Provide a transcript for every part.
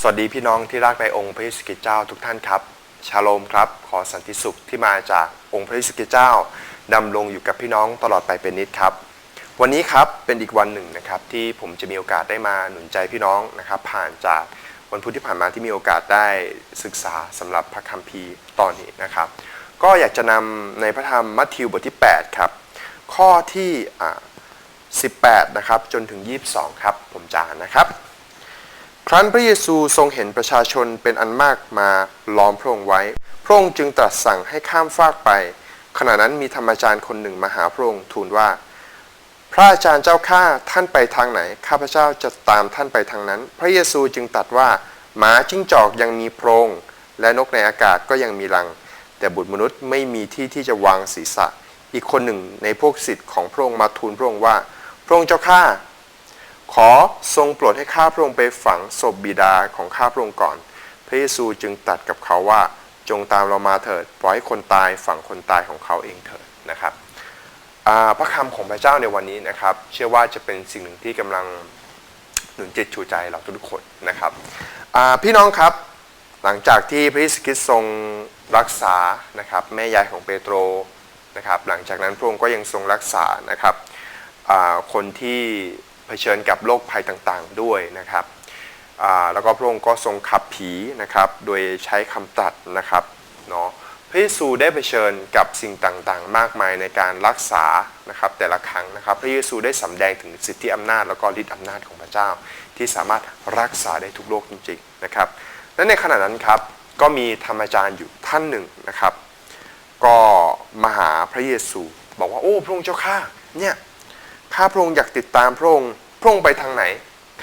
สวัสดีพี่น้องที่รักในองค์พระยิสต์เจ้าทุกท่านครับ ชาโลมครับ ขอสันติสุขที่มาจากองค์พระยิสต์เจ้าดำรงอยู่กับพี่น้องตลอดไปเป็นนิดครับ วันนี้ครับเป็นอีกวันหนึ่งนะครับที่ผมจะมีโอกาสได้มาหนุนใจพี่น้องนะครับ ผ่านจากวันพุธที่ผ่านมาที่มีโอกาสได้ศึกษาสำหรับพระคัมภีร์ตอนนี้นะครับ ก็อยากจะนำในพระธรรมมัทธิวบทที่ 8 ครับ ข้อที่ 18 นะครับจนถึง 22 ครับ ผมจานนะครับ ครั้นพระเยซูทรงเห็นประชาชนเป็นอันมากมาล้อมพระองค์ไว้ พระองค์จึงตรัสสั่งให้ข้ามฟากไป ขณะนั้นมีธรรมจารย์คนหนึ่งมาหาพระองค์ทูลว่า พระอาจารย์เจ้าข้าท่านไปทางไหน ข้าพเจ้าจะตามท่านไปทางนั้น พระเยซูจึงตรัสว่าหมาจิ้งจอกยังมีโพรงและนกในอากาศก็ยังมีรัง แต่บุตรมนุษย์ไม่มีที่ที่จะวางศีรษะ อีกคนหนึ่งในพวกศิษย์ของพระองค์มาทูลพระองค์ว่า พระองค์เจ้าข้า ขอทรงโปรดให้ข้าพระองค์ไปฝังศพบิดาของข้าพระองค์ก่อน พระเยซูจึงตรัสกับเขาว่าจงตามเรามาเถิด ปล่อยคนตายฝังคนตายของเขาเองเถิดนะครับพระคำของพระเจ้าในวันนี้นะครับ เชื่อว่าจะเป็นสิ่งหนึ่งที่กำลังหนุนจิตชูใจเราทุกคนนะครับพี่น้องครับหลังจากที่พระเยซูคริสต์ทรงรักษานะครับแม่ยายของเปโตรนะครับ หลังจากนั้นพระองค์ก็ยังทรงรักษานะครับคนที่ เผชิญกับโรคภัยต่างๆ ด้วยนะครับแล้วก็พระองค์ก็ทรงขับผีนะครับโดยใช้คำตรัสนะครับเนาะพระเยซูได้เผชิญกับสิ่งต่างๆ มากมายในการรักษานะครับแต่ละครั้งนะครับพระเยซูได้สำแดงถึงสิทธิอำนาจแล้วก็ฤทธิอำนาจของพระเจ้า ที่สามารถรักษาได้ทุกโรคจริงๆนะครับและในขณะนั้นครับก็มีธรรมจารย์อยู่ท่านหนึ่งนะครับ ก็มาหาพระเยซู บอกว่าโอ้พระองค์เจ้าข้าเนี่ยข้าพระองค์อยากติดตามพระองค์ พระองค์ไปทางไหน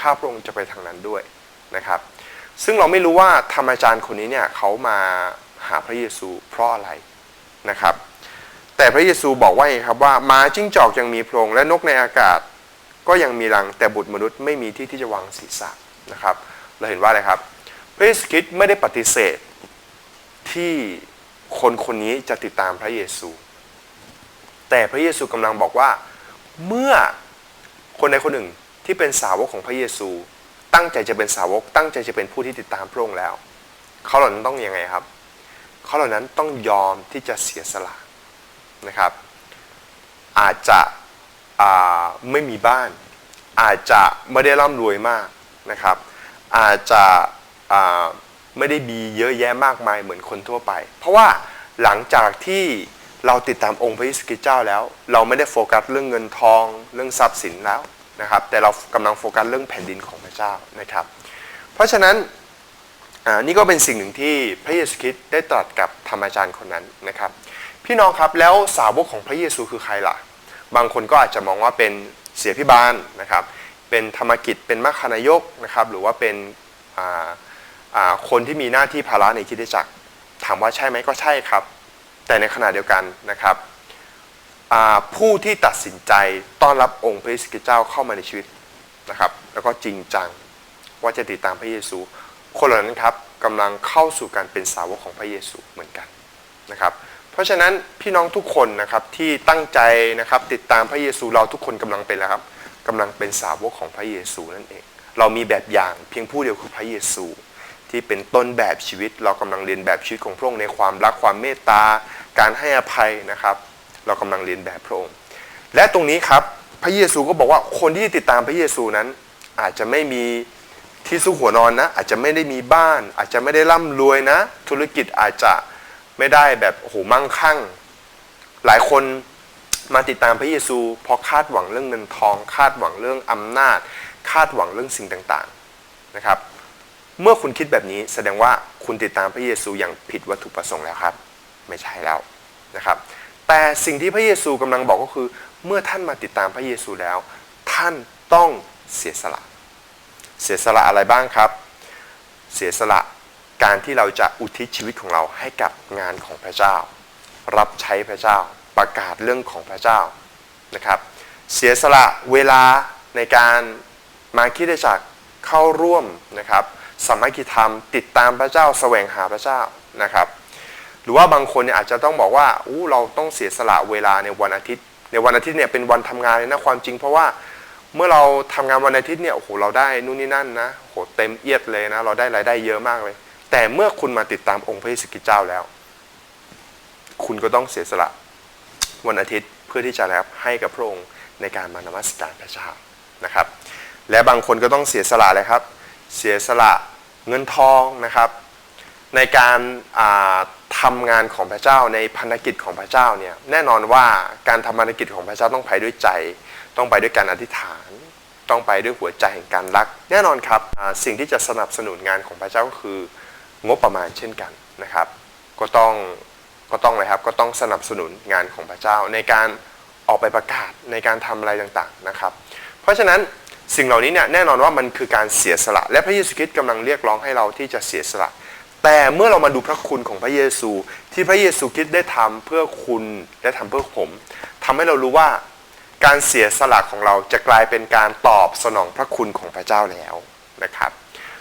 ข้าพระองค์จะไปทางนั้นด้วยนะครับ ซึ่งเราไม่รู้ว่าธรรมาจารย์คนนี้เนี่ยเขามาหาพระเยซูเพราะอะไรนะครับ แต่พระเยซูบอกว่าไงครับว่าหมาจิ้งจอกยังมีโพรงและนกในอากาศก็ยังมีรังแต่บุตรมนุษย์ไม่มีที่ที่จะวางศีรษะนะครับ เราเห็นว่าอะไรครับ พระเยซูคริสต์ไม่ได้ปฏิเสธที่คนคนนี้จะติดตามพระเยซู แต่พระเยซูกำลังบอกว่าเมื่อคนใดคนหนึ่ง ที่เป็นสาวกของพระเยซู ตั้งใจจะเป็นสาวก ตั้งใจจะเป็นผู้ที่ติดตามพระองค์แล้ว เขาเหล่านั้นต้องยังไงครับเขาเหล่านั้นต้องยอมที่จะเสียสละนะครับ อาจจะไม่มีบ้าน อาจจะไม่ได้ร่ำรวยมากนะครับ อาจจะไม่ได้มีเยอะแยะมากมายเหมือนคนทั่วไป เพราะว่าหลังจากที่เราติดตามองค์พระเยซูคริสต์เจ้าแล้ว เราไม่ได้โฟกัสเรื่องเงินทอง เรื่องทรัพย์สินแล้ว นะครับ แต่เรากำลังโฟกัสเรื่องแผ่นดินของพระเจ้านะครับ เพราะฉะนั้นนี่ก็เป็นสิ่งหนึ่งที่พระเยซูคริสต์ได้ตรัสกับธรรมอาจารย์คนนั้นนะครับ พี่น้องครับแล้วสาวกของพระเยซูคือใครล่ะ บางคนก็อาจจะมองว่าเป็นเสียพิบาลนะครับ เป็นธรรมกิจเป็นมัคคณายกนะครับ หรือว่าเป็นคนที่มีหน้าที่ภาระในคิดจักรถามว่าใช่ไหมก็ใช่ครับ แต่ในขณะเดียวกันนะครับ ผู้ที่ตัดสินใจต้อนรับองค์พระเยซูคริสต์เจ้าเข้ามาในชีวิตนะครับ แล้วก็จริงจังว่าจะติดตามพระเยซู คนเหล่านั้นครับกำลังเข้าสู่การเป็นสาวกของพระเยซูเหมือนกันนะครับ เพราะฉะนั้นพี่น้องทุกคนนะครับที่ตั้งใจนะครับติดตามพระเยซูเราทุกคนกำลังเป็นแล้วครับกำลังเป็นสาวกของพระเยซูนั่นเอง เรามีแบบอย่างเพียงผู้เดียวคือพระเยซู ที่เป็นต้นแบบชีวิต เรากำลังเรียนแบบชีวิตของพระองค์ในความรักความเมตตาการให้อภัยนะครับ เรากำลังเรียนแบบพระองค์ และตรงนี้ครับพระเยซูก็บอกว่าคนที่ติดตามพระเยซูนั้น อาจจะไม่มีที่ซุกหัวนอนนะ อาจจะไม่ได้มีบ้าน อาจจะไม่ได้ร่ำรวยนะ ธุรกิจอาจจะไม่ได้แบบโอ้โหมั่งคั่ง หลายคนมาติดตามพระเยซูเพราะคาดหวังเรื่องเงินทอง คาดหวังเรื่องอำนาจ คาดหวังเรื่องสิ่งต่างๆนะครับ เมื่อคุณคิดแบบนี้แสดงว่าคุณติดตามพระเยซูอย่างผิดวัตถุประสงค์แล้วครับ ไม่ใช่แล้วนะครับ แต่สิ่งที่พระเยซูกำลังบอกก็คือ เมื่อท่านมาติดตามพระเยซูแล้ว ท่านต้องเสียสละ เสียสละอะไรบ้างครับ เสียสละการที่เราจะอุทิศชีวิตของเราให้กับงานของพระเจ้า รับใช้พระเจ้า ประกาศเรื่องของพระเจ้านะครับ เสียสละเวลาในการมาคิดจักเข้าร่วมนะครับสมัคคีธรรม ติดตามพระเจ้าแสวงหาพระเจ้านะครับ หรือว่าบางคนเนี่ยอาจจะต้องบอกว่าอู้เราต้องเสียสละเวลาในวันอาทิตย์ ในวันอาทิตย์เนี่ยเป็นวันทำงานเลยนะความจริง เพราะว่าเมื่อเราทำงานวันอาทิตย์เนี่ยโอ้โหเราได้นู่นนี่นั่นนะโหเต็มเอียดเลยนะ เราได้รายได้เยอะมากเลย แต่เมื่อคุณมาติดตามองค์พระเยซูคริสต์เจ้าแล้ว คุณก็ต้องเสียสละวันอาทิตย์เพื่อที่จะรับให้กับพระองค์ในการมานมัสการพระเจ้านะครับ และบางคนก็ต้องเสียสละเลยครับ เสียสละเงินทองนะครับ ในการ อ่าทำงานของพระเจ้าในพันธกิจของพระเจ้าเนี่ยแน่นอนว่าการทำพันธกิจของพระเจ้าต้องไปด้วยใจ ต้องไปด้วยการอธิษฐาน ต้องไปด้วยหัวใจแห่งการรัก แน่นอนครับสิ่งที่จะสนับสนุนงานของพระเจ้าก็คืองบประมาณเช่นกันนะครับ ก็ต้องก็ต้องเลยครับก็ต้องสนับสนุนงานของพระเจ้า ในการออกไปประกาศในการทำอะไรต่างๆนะครับ เพราะฉะนั้นสิ่งเหล่านี้เนี่ยแน่นอนว่ามันคือการเสียสละ และพระเยซูคริสต์กำลังเรียกร้องให้เราที่จะเสียสละ แต่เมื่อเรามาดูพระคุณของพระเยซู ที่พระเยซูคริสต์ได้ทำเพื่อคุณและทำเพื่อผมทำให้เรารู้ว่าการเสียสละของเราจะกลายเป็นการตอบสนองพระคุณของพระเจ้าแล้วนะครับ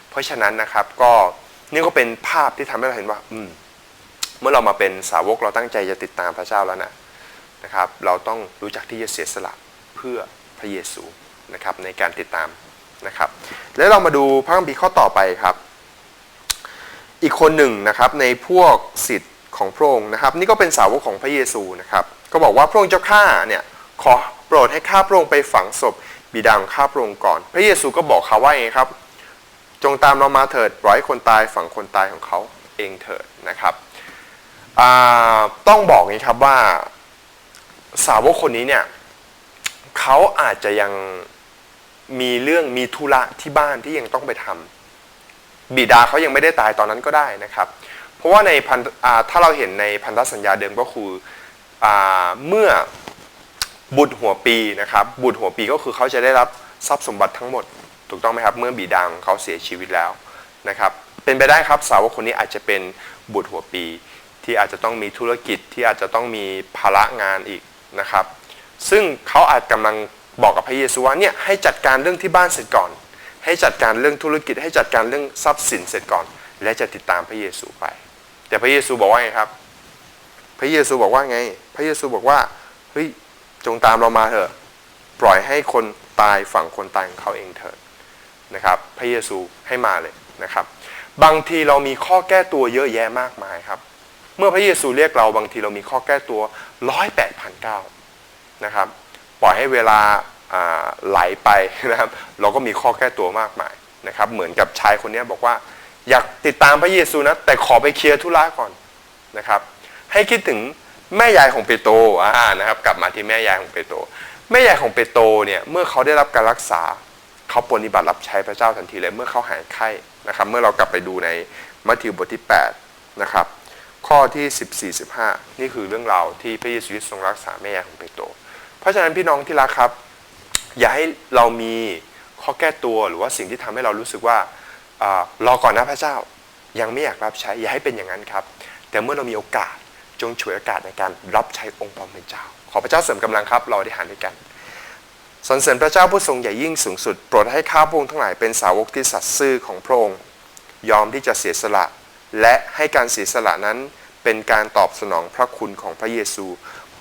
เพราะฉะนั้นนะครับก็นี่ก็เป็นภาพที่ทำให้เราเห็นว่า อืม เมื่อเรามาเป็นสาวกเราตั้งใจจะติดตามพระเจ้าแล้วนะนะครับ เราต้องรู้จักที่จะเสียสละเพื่อพระเยซูนะครับในการติดตามนะครับ แล้วเรามาดูพระคัมภีร์ข้อต่อไปครับ อีกคนหนึ่งนะครับในพวกสิทธิ์ของพระองค์นะครับ นี่ก็เป็นสาวกของพระเยซูนะครับ ก็บอกว่าพระองค์เจ้าข้าเนี่ยขอโปรดให้ข้าพระองค์ไปฝังศพบิดาของข้าพระองค์ก่อน พระเยซูก็บอกเขาว่าไงครับ จงตามเรามาเถิดปล่อยคนตายฝังคนตายของเขาเองเถิดนะครับต้องบอกงี้ครับว่าสาวกคนนี้เนี่ยเขาอาจจะยังมีเรื่องมีธุระที่บ้านที่ยังต้องไปทำ บิดาเขายังไม่ได้ตายตอนนั้นก็ได้นะครับ เพราะว่าในพันถ้าเราเห็นในพันธสัญญาเดิมก็คืออเมื่อบุตรหัวปีนะครับบุตรหัวปีก็คือเขาจะได้รับทรัพย์สมบัติทั้งหมด ถูกต้องไหมครับ เมื่อบิดาของเขาเสียชีวิตแล้วนะครับ เป็นไปได้ครับสาวกคนนี้อาจจะเป็นบุตรหัวปี ที่อาจจะต้องมีธุรกิจที่อาจจะต้องมีภาระงานอีกนะครับ ซึ่งเขาอาจกำลังบอกกับพระเยซูว่าเนี่ยให้จัดการเรื่องที่บ้านเสร็จก่อน ให้จัดการเรื่องธุรกิจ ให้จัดการเรื่องทรัพย์สินเสร็จก่อน และจะติดตามพระเยซูไป แต่พระเยซูบอกว่าไงครับ พระเยซูบอกว่าไง พระเยซูบอกว่าเฮ้ยจงตามเรามาเถอะ ปล่อยให้คนตายฝั่งคนตายของเขาเองเถิดนะครับ พระเยซูให้มาเลยนะครับ บางทีเรามีข้อแก้ตัวเยอะแยะมากมายครับ เมื่อพระเยซูเรียกเราบางทีเรามีข้อแก้ตัวร้อยแปดพันเก้านะครับ ปล่อยให้เวลาอ่า ไหลไปนะครับ เราก็มีข้อแก้ตัวมากมายนะครับ เหมือนกับชายคนนี้บอกว่า อยากติดตามพระเยซูนะ แต่ขอไปเคลียร์ธุระก่อนนะครับ ให้คิดถึงแม่ยายของเปโตรอ่านะครับ กลับมาที่แม่ยายของเปโตรแม่ยายของเปโตรเนี่ยเมื่อเขาได้รับการรักษาเขาปฏิบัติรับใช้พระเจ้าทันทีเลยเมื่อเขาหายไข้นะครับ เมื่อเรากลับไปดูในมัทธิวบทที่8นะครับข้อที่ 14 15 นี่คือเรื่องราวที่พระเยซูทรงรักษาแม่ยายของเปโตรเพราะฉะนั้นพี่น้องที่รักครับ อย่าให้เรามีข้อแก้ตัวหรือว่าสิ่งที่ทำให้เรารู้สึกว่ารอก่อนนะพระเจ้า ยังไม่อยากรับใช้อย่าให้เป็นอย่างนั้นครับ แต่เมื่อเรามีโอกาสจงฉวยโอกาสในการรับใช้องค์พระผู้เป็นเจ้า ขอพระเจ้าเสริมกำลังครับ เราได้หันด้วยกันสรรเสริญพระเจ้าผู้ทรงใหญ่ยิ่งสูงสุดโปรดให้ข้าพระองค์ทั้งหลายเป็นสาวกที่สัตย์ซื่อของพระองค์ ยอมที่จะเสียสละ และให้การเสียสละนั้นเป็นการตอบสนองพระคุณของพระเยซู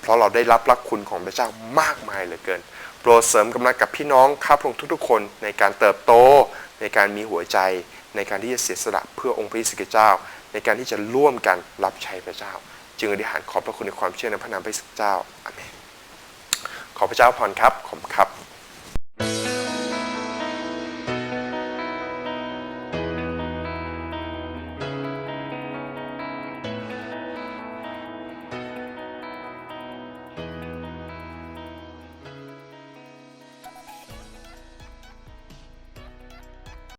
เพราะเราได้รับพระคุณของพระเจ้ามากมายเหลือเกิน โปรดเสริมกำลังกับพี่น้องข้าพระองค์ทุกๆ คนในการเติบโต ในการมีหัวใจ ในการที่จะเสียสละเพื่อองค์พระเยซูคริสต์เจ้า ในการที่จะร่วมกันรับใช้พระเจ้า จึงอธิษฐานขอบพระคุณในความเชื่อในพระนามพระเยซูเจ้าอาเมนขอพระเจ้าพรครับขอบครับ